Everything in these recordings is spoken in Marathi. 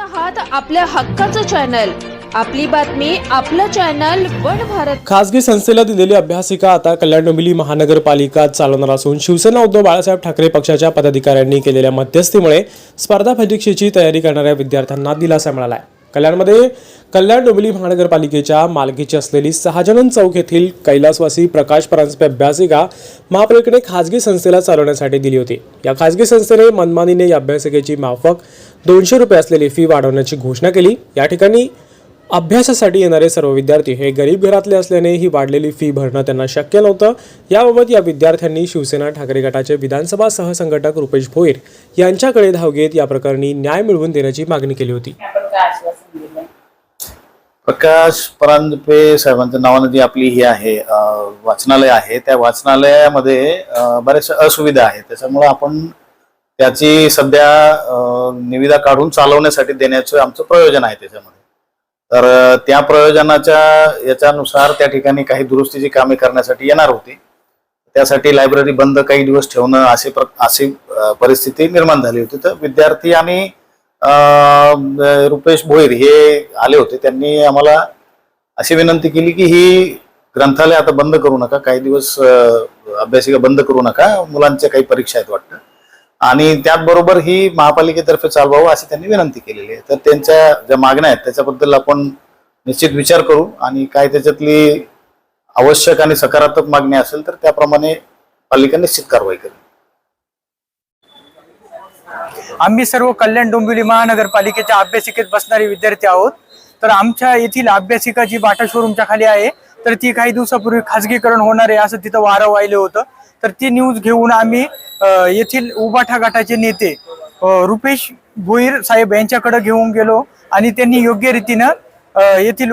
आहात आपल्या हक्काचं चॅनल. आपली बातमी आपलं चॅनल वन भारत. खासगी संस्थेला दिलेली अभ्यासिका आता कल्याण डोंबिवली महानगरपालिका चालवणार असून शिवसेना उद्धव बाळासाहेब ठाकरे पक्षाच्या पदाधिकाऱ्यांनी केलेल्या मध्यस्थीमुळे स्पर्धा परीक्षेची तयारी करणाऱ्या विद्यार्थ्यांना दिलासा मिळाला आहे कल्याणमध्ये कल्याण डोंबिवली महानगरपालिकेच्या मालकीची असलेली सहाजनन चौक येथील कैलासवासी प्रकाश परांजपे अभ्यासिका महापालिकेने खाजगी संस्थेला चालवण्यासाठी दिली होती. या खाजगी संस्थेने मनमानीने या अभ्यासिकेची माफक दोनशे रुपये असलेली फी वाढवण्याची घोषणा केली. या ठिकाणी अभ्यासासाठी येणारे सर्व विद्यार्थी हे गरीब घरातले असल्याने ही वाढलेली फी भरणं त्यांना शक्य नव्हतं. याबाबत या विद्यार्थ्यांनी शिवसेना ठाकरे गटाचे विधानसभा सहसंघटक रुपेश भोईर यांच्याकडे धाव घेत या प्रकरणी न्याय मिळवून देण्याची मागणी केली होती आपण काय आश्वासन दिलं प्रकाश परांजपे साहेबांच्या नावानं जी आपली ही आहे वाचनालय आहे त्या वाचनालयामध्ये बऱ्याचशा असुविधा आहेत. त्याच्यामुळे आपण त्याची सध्या निविदा काढून चालवण्यासाठी देण्याचं आमचं प्रयोजन आहे त्याच्यामध्ये. तर त्या प्रयोजनाच्या याच्यानुसार त्या ठिकाणी काही दुरुस्तीची कामे करण्यासाठी येणार होती. त्यासाठी लायब्ररी बंद काही दिवस ठेवणं असे प्र अशी परिस्थिती निर्माण झाली होती. तर विद्यार्थी आणि रुपेश भोईर हे आले होते. त्यांनी आम्हाला अशी विनंती केली की ही ग्रंथालय आता बंद करू नका. काही दिवस अभ्यासिका बंद करू नका. मुलांच्या काही परीक्षा आहेत वाटतं. आणि त्याचबरोबर ही महापालिकेतर्फे चालवावं अशी त्यांनी विनंती केलेली आहे. तर त्यांच्या ज्या मागण्या आहेत त्याच्याबद्दल आपण निश्चित विचार करू. आणि काय त्याच्यातली आवश्यक आणि सकारात्मक मागणी असेल तर त्याप्रमाणे पालिका निश्चित कारवाई करेल. आम्ही सर्व कल्याण डोंबिवली महानगरपालिकेच्या अभ्यासिकेत बसणारे विद्यार्थी आहोत. तर आमच्या येथील अभ्यासिका जी बाटा शोरूमच्या खाली आहे तर ती काही दिवसापूर्वी खाजगीकरण होणार आहे असं तिथं वारं वाहिलं होतं. तर ती न्यूज घेऊन आम्ही येथील उबाठा गटाचे नेते रुपेश भोईर साहेब यांच्याकडे घेऊन गेलो आणि त्यांनी योग्य रीतीनं येथील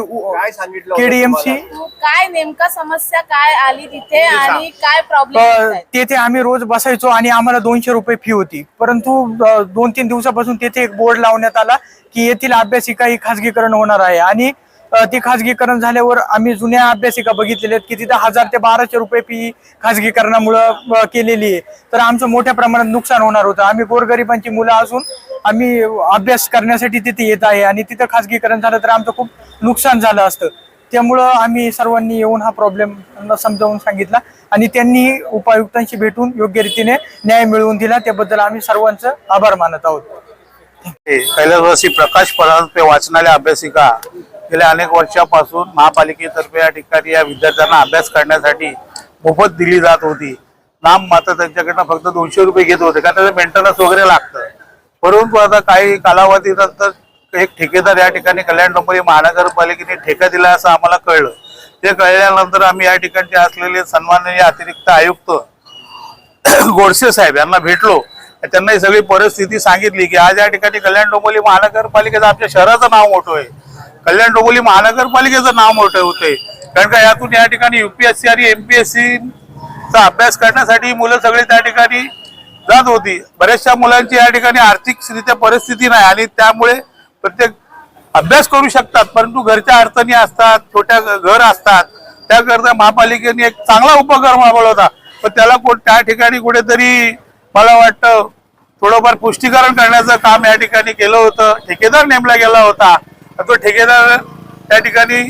केडीएमसी? तू काय नेमका समस्या काय आली तिथे आणि काय प्रॉब्लेम तेथे आम्ही रोज बसायचो आणि आम्हाला दोनशे रुपये फी होती. परंतु दोन तीन दिवसापासून तेथे एक बोर्ड लावण्यात आला की येथील अभ्यासिका ही खाजगीकरण होणार आहे. आणि ती खाजगीकरण झाल्यावर आम्ही जुन्या अभ्यासिका बघितलेल्या आहेत की तिथं हजार ते बाराशे रुपये फी खाजगीकरणामुळं केलेली आहे. तर आमचं मोठ्या प्रमाणात नुकसान होणार होतं. आम्ही गोरगरिबांची मुलं असून आम्ही अभ्यास करण्यासाठी तिथे येत आहे आणि तिथं खाजगीकरण झालं तर आमचं खूप नुकसान झालं असतं. त्यामुळं आम्ही सर्वांनी येऊन हा प्रॉब्लेम समजावून सांगितला आणि त्यांनी उपायुक्तांशी भेटून योग्य रीतीने न्याय मिळवून दिला. त्याबद्दल आम्ही सर्वांचं आभार मानत आहोत. कैलासवासी प्रकाश परांजपे वाचनालय अभ्यासिका गेल्या अनेक वर्षापासून महापालिकेतर्फे या ठिकाणी या विद्यार्थ्यांना अभ्यास करण्यासाठी मोफत दिली जात होती. नाम मात्र त्यांच्याकडनं फक्त दोनशे रुपये घेत होते कारण त्याचं मेंटेनन्स वगैरे लागतं. परंतु आता काही कालावधीनंतर एक ठेकेदार या ठिकाणी कल्याण डोंबरी महानगरपालिकेने ठेका दिला असं आम्हाला कळलं. ते कळल्यानंतर आम्ही या ठिकाणचे असलेले सन्माननीय अतिरिक्त आयुक्त गोडसे साहेब यांना भेटलो. त्यांना ही सगळी परिस्थिती सांगितली की आज या ठिकाणी कल्याण डोंबोली महानगरपालिकेचं आमच्या शहराचं नाव मोठं आहे. कल्याण डोंगोली महानगरपालिकेचं नाव मोठं होतंय. कारण का यातून या ठिकाणी युपीएससी आणि एमपीएससी चा अभ्यास करण्यासाठी मुलं सगळे त्या ठिकाणी जात होती. बऱ्याचशा मुलांची या ठिकाणी आर्थिकरित्या परिस्थिती नाही आणि त्यामुळे प्रत्येक अभ्यास करू शकतात परंतु घरच्या अडचणी असतात छोट्या घर असतात. त्याकरता महापालिकेने एक चांगला उपक्रम राबवला होता. पण त्याला कोण त्या ठिकाणी कुठेतरी मला वाटतं थोडंफार पुष्टीकरण करण्याचं काम या ठिकाणी केलं होतं. ठेकेदार नेमला गेला होता. तो ठेकेदार त्या ठिकाणी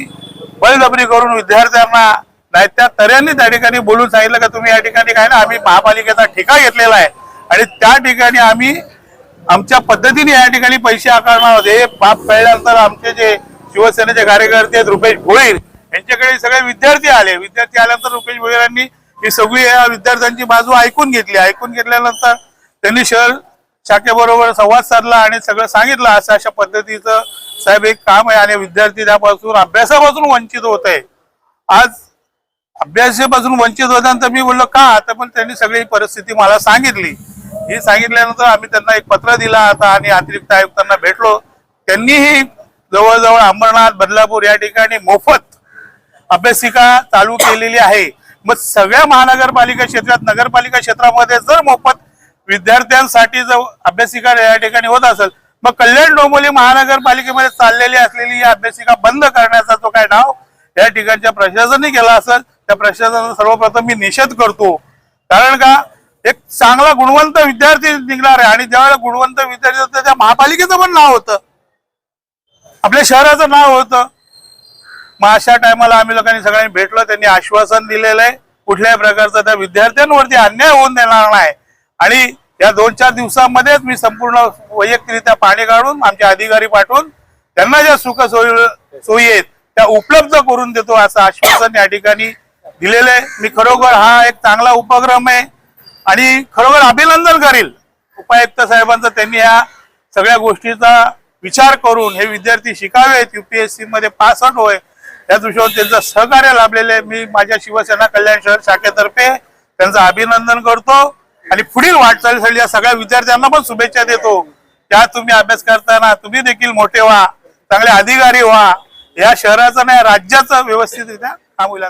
बळजबरी करून विद्यार्थ्यांना नाही त्या तऱ्यांनी त्या ठिकाणी बोलून सांगितलं का तुम्ही या ठिकाणी काय ना आम्ही महापालिकेचा ठेका घेतलेला आहे. आणि त्या ठिकाणी आम्ही आमच्या पद्धतीने या ठिकाणी पैसे आकारणार आहोत. हे बाप कळल्यानंतर आमचे जे शिवसेनेचे कार्यकर्ते आहेत रुपेश भोईर यांच्याकडे सगळे विद्यार्थी आले. विद्यार्थी आल्यानंतर रुपेश भोईरांनी ही सगळी या विद्यार्थ्यांची बाजू ऐकून घेतली. ऐकून घेतल्यानंतर त्यांनी शहर शाखेबरोबर संवाद साधला आणि सगळं सांगितलं. असं अशा पद्धतीचं साहेब एक काम आहे आणि विद्यार्थी त्यापासून अभ्यासापासून वंचित होत आहे आज अभ्यासापासून वंचित होत्यानंतर मी बोललो का? आता पण त्यांनी सगळी परिस्थिती मला सांगितली. ही सांगितल्यानंतर आम्ही त्यांना एक पत्र दिला आता आणि अतिरिक्त आयुक्तांना भेटलो. त्यांनीही जवळजवळ अंबरनाथ बदलापूर या ठिकाणी मोफत अभ्यासिका चालू केलेली आहे. मग सगळ्या महानगरपालिका क्षेत्रात नगरपालिका क्षेत्रामध्ये जर मोफत विद्यार्थ्यांसाठी जर अभ्यासिका या ठिकाणी होत असेल मग कल्याण डोंबिवली महानगरपालिकेमध्ये चाललेली असलेली या अभ्यासिका बंद करण्याचा जो काय नाव या ठिकाणच्या प्रशासनाने केला असेल त्या प्रशासनाचा सर्वप्रथम मी निषेध करतो. कारण का? एक चांगला गुणवंत विद्यार्थी निघणार आहे आणि ज्यावेळेला गुणवंत विद्यार्थी होतं, त्या महापालिकेचं पण नाव होतं. आपल्या शहराचं नाव होतं. मग अशा टायमाला आम्ही लोकांनी सगळ्यांनी भेटलो त्यांनी आश्वासन दिलेलं आहे. कुठल्याही प्रकारचा त्या विद्यार्थ्यांवरती अन्याय होऊन देणार नाही. आणि या दोन चार दिवसामध्येच मी संपूर्ण वैयक्तिकरित्या पाणी काढून आमचे अधिकारी पाठवून त्यांना ज्या सुख सोयी सोयी आहेत त्या उपलब्ध करून देतो असं आश्वासन या ठिकाणी दिलेलं आहे. मी खरोखर हा एक चांगला उपक्रम आहे आणि खरोखर अभिनंदन करील. उपायुक्त साहेबांचं त्यांनी या सगळ्या गोष्टीचा विचार करून हे विद्यार्थी शिकावेत युपीएससी मध्ये पास आउट होय या दृष्टीवर त्यांचं सहकार्य लाभलेलं आहे. मी माझ्या शिवसेना कल्याण शहर शाखेतर्फे त्यांचं अभिनंदन करतो. आणि पुढील वाटचालीसाठी या सगळ्या विद्यार्थ्यांना पण शुभेच्छा देतो. त्या तुम्ही अभ्यास करताना तुम्ही देखील मोठे व्हा चांगले अधिकारी व्हा. या शहराचं नाही राज्याचं व्यवस्थितरित्या काम होईल